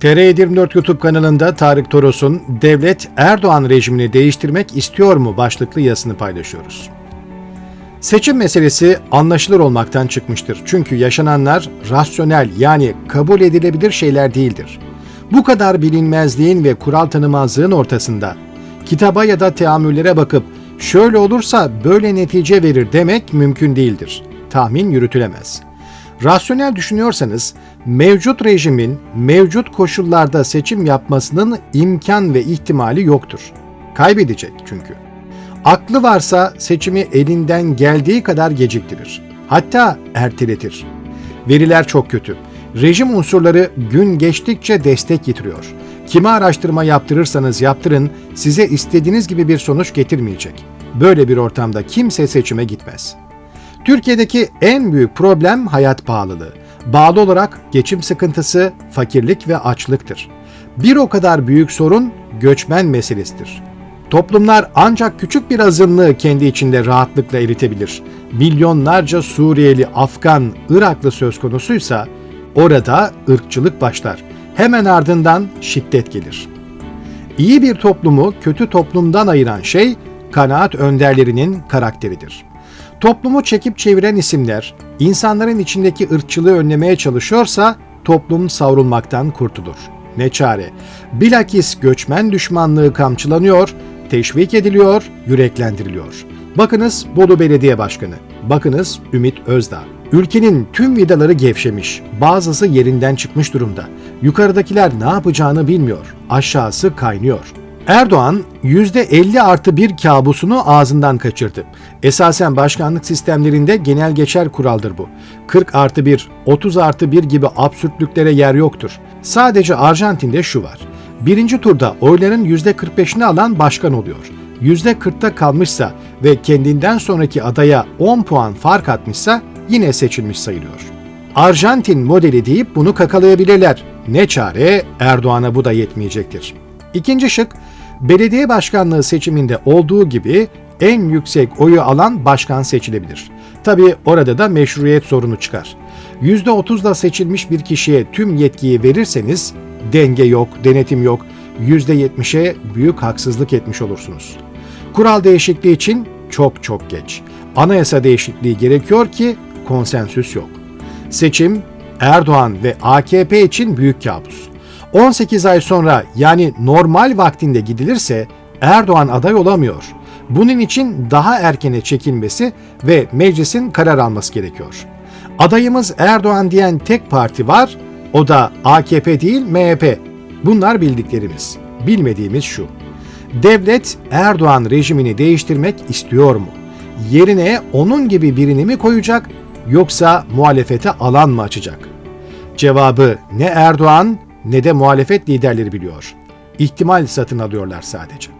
TR24 YouTube kanalında Tarık Toros'un Devlet Erdoğan rejimini değiştirmek istiyor mu başlıklı yazısını paylaşıyoruz. Seçim meselesi anlaşılır olmaktan çıkmıştır. Çünkü yaşananlar rasyonel yani kabul edilebilir şeyler değildir. Bu kadar bilinmezliğin ve kural tanımazlığın ortasında kitaba ya da teamüllere bakıp şöyle olursa böyle netice verir demek mümkün değildir. Tahmin yürütülemez. Rasyonel düşünüyorsanız mevcut rejimin mevcut koşullarda seçim yapmasının imkan ve ihtimali yoktur. Kaybedecek çünkü. Aklı varsa seçimi elinden geldiği kadar geciktirir. Hatta erteletir. Veriler çok kötü. Rejim unsurları gün geçtikçe destek getiriyor. Kime araştırma yaptırırsanız yaptırın size istediğiniz gibi bir sonuç getirmeyecek. Böyle bir ortamda kimse seçime gitmez. Türkiye'deki en büyük problem hayat pahalılığı. Bağlı olarak geçim sıkıntısı, fakirlik ve açlıktır. Bir o kadar büyük sorun göçmen meselesidir. Toplumlar ancak küçük bir azınlığı kendi içinde rahatlıkla eritebilir. Milyonlarca Suriyeli, Afgan, Iraklı söz konusuysa orada ırkçılık başlar. Hemen ardından şiddet gelir. İyi bir toplumu kötü toplumdan ayıran şey kanaat önderlerinin karakteridir. Toplumu çekip çeviren isimler insanların içindeki ırkçılığı önlemeye çalışıyorsa toplum savrulmaktan kurtulur. Ne çare? Bilakis göçmen düşmanlığı kamçılanıyor, teşvik ediliyor, yüreklendiriliyor. Bakınız Bolu Belediye Başkanı, bakınız Ümit Özdağ. Ülkenin tüm vidaları gevşemiş, bazısı yerinden çıkmış durumda. Yukarıdakiler ne yapacağını bilmiyor, aşağısı kaynıyor. Erdoğan %50 artı bir kabusunu ağzından kaçırdı. Esasen başkanlık sistemlerinde genel geçer kuraldır bu. 40 artı 1, 30 artı 1 gibi absürtlüklere yer yoktur. Sadece Arjantin'de şu var. Birinci turda oyların %45'ini alan başkan oluyor. %40'ta kalmışsa ve kendinden sonraki adaya 10 puan fark atmışsa yine seçilmiş sayılıyor. Arjantin modeli deyip bunu kakalayabilirler. Ne çare Erdoğan'a bu da yetmeyecektir. İkinci şık, belediye başkanlığı seçiminde olduğu gibi en yüksek oyu alan başkan seçilebilir. Tabi orada da meşruiyet sorunu çıkar. %30'da seçilmiş bir kişiye tüm yetkiyi verirseniz denge yok, denetim yok, %70'e büyük haksızlık etmiş olursunuz. Kural değişikliği için çok çok geç. Anayasa değişikliği gerekiyor ki konsensüs yok. Seçim Erdoğan ve AKP için büyük kabus. 18 ay sonra yani normal vaktinde gidilirse Erdoğan aday olamıyor. Bunun için daha erkene çekilmesi ve meclisin karar alması gerekiyor. Adayımız Erdoğan diyen tek parti var, o da AKP değil MHP. Bunlar bildiklerimiz. Bilmediğimiz şu. Devlet Erdoğan rejimini değiştirmek istiyor mu? Yerine onun gibi birini mi koyacak yoksa muhalefete alan mı açacak? Cevabı ne Erdoğan ne de muhalefet liderleri biliyor. İhtimal satın alıyorlar sadece.